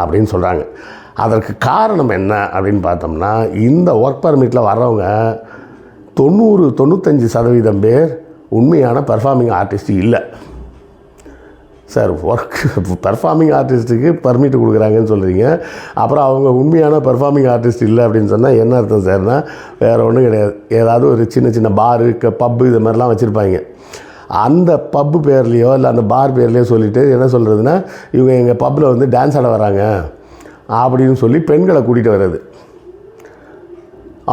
அப்படின்னு சொல்கிறாங்க அதற்கு காரணம் என்ன அப்படின்னு பார்த்தோம்னா இந்த ஒர்க் பர்மிட்டில் வர்றவங்க தொண்ணூறு தொண்ணூத்தஞ்சு சதவீதம் பேர் உண்மையான பெர்ஃபார்மிங் ஆர்டிஸ்ட் இல்லை. சார் ஒர்க் பெர்ஃபார்மிங் ஆர்டிஸ்ட்டுக்கு பர்மிட் கொடுக்குறாங்கன்னு சொல்கிறீங்க அப்புறம் அவங்க உண்மையான பெர்ஃபார்மிங் ஆர்டிஸ்ட் இல்லை அப்படின்னு சொன்னால் என்ன அர்த்தம் சார்னால் வேறு ஒன்றும் கிடையாது. ஏதாவது ஒரு சின்ன சின்ன பாரு பப்பு இது மாதிரிலாம் வச்சுருப்பாங்க. அந்த பப்பு பேர்லேயோ இல்லை அந்த பார் பேர்லேயோ சொல்லிவிட்டு என்ன சொல்கிறதுனா இவங்க எங்கள் பப்பில் வந்து டான்ஸ் ஆட வராங்க. அப்படின்னு சொல்லி பெண்களை கூட்டிகிட்டு வர்றது.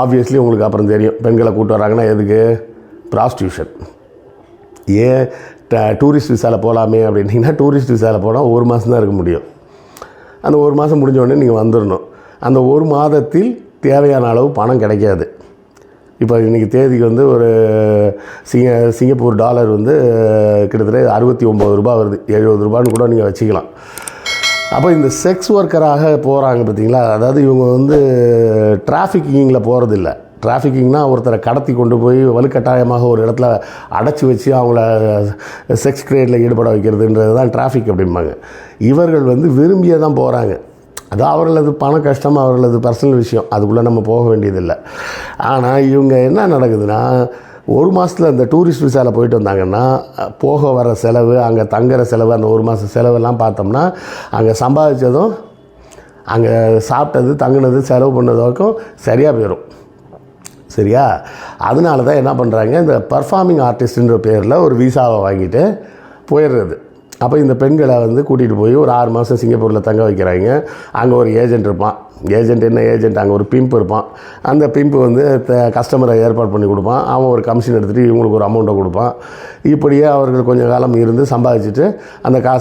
ஆப்வியஸ்லி உங்களுக்கு அப்புறம் தெரியும் பெண்களை கூப்பிட்டு வராங்கன்னா எதுக்கு? ப்ராஸ்டியூஷன் ஏன் டூரிஸ்ட் விசாவில் போகலாமே அப்படின்னீங்கன்னா டூரிஸ்ட் விசாவில் போனால் ஒரு மாதம் தான் இருக்க முடியும். அந்த ஒரு மாதம் முடிஞ்ச உடனே நீங்கள் வந்துடணும் அந்த ஒரு மாதத்தில் தேவையான அளவு பணம் கிடைக்காது. இப்போ இன்றைக்கி தேதிக்கு வந்து ஒரு சிங்க சிங்கப்பூர் டாலர் வந்து கிட்டத்தட்ட அறுபத்தி ஒம்பது ரூபா வருது. எழுபது ரூபான்னு கூட நீங்கள் வச்சுக்கலாம். அப்போ இந்த செக்ஸ் ஒர்க்கராக போகிறாங்க பார்த்தீங்களா? அதாவது இவங்க வந்து டிராஃபிக்கிங்கில் போகிறதில்ல டிராஃபிக்கிங்னா ஒருத்தரை கடத்தி கொண்டு போய் வலுக்கட்டாயமாக ஒரு இடத்துல அடைச்சி வச்சு அவங்கள செக்ஸ் கிரேடில் ஈடுபட வைக்கிறதுன்றது தான் டிராஃபிக் அப்படிம்பாங்க. இவர்கள் வந்து விரும்பியே தான் போகிறாங்க அது அவர்களது பண கஷ்டம் அவர்களது பர்சனல் விஷயம். அதுக்குள்ளே நம்ம போக வேண்டியதில்லை. ஆனால் இவங்க என்ன நடக்குதுன்னா ஒரு மாதத்தில் அந்த டூரிஸ்ட் விசாவில் போயிட்டு வந்தாங்கன்னா போக வர செலவு அங்கே தங்குற செலவு அந்த ஒரு மாதம் செலவெல்லாம் பார்த்தோம்னா அங்கே சம்பாதிச்சதும் அங்கே சாப்பிட்டது தங்கினது செலவு பண்ணதாவுக்கும் சரியாக போயிடும் சரியா? அதனால தான் என்ன பண்ணுறாங்க இந்த பர்ஃபார்மிங் ஆர்டிஸ்ட்டுன்ற பேரில் ஒரு விசாவை வாங்கிட்டு போயிடுறது. அப்போ இந்த பெண்களை வந்து கூட்டிகிட்டு போய் ஒரு ஆறு மாதம் சிங்கப்பூரில் தங்க வைக்கிறாங்க. அங்கே ஒரு ஏஜென்ட் இருப்பான். ஏஜென்ட் என்ன ஏஜென்ட் அங்கே ஒரு பிம்ப் இருப்பான். அந்த பிம்ப் வந்து த கஸ்டமரை ஏற்பாடு பண்ணி கொடுப்பான். அவன் ஒரு கமிஷன் எடுத்துகிட்டு இவங்களுக்கு ஒரு அமௌண்ட்டை கொடுப்பான். இப்படியே அவர்கள் கொஞ்சம் காலம் இருந்து சம்பாதிச்சுட்டு அந்த காசு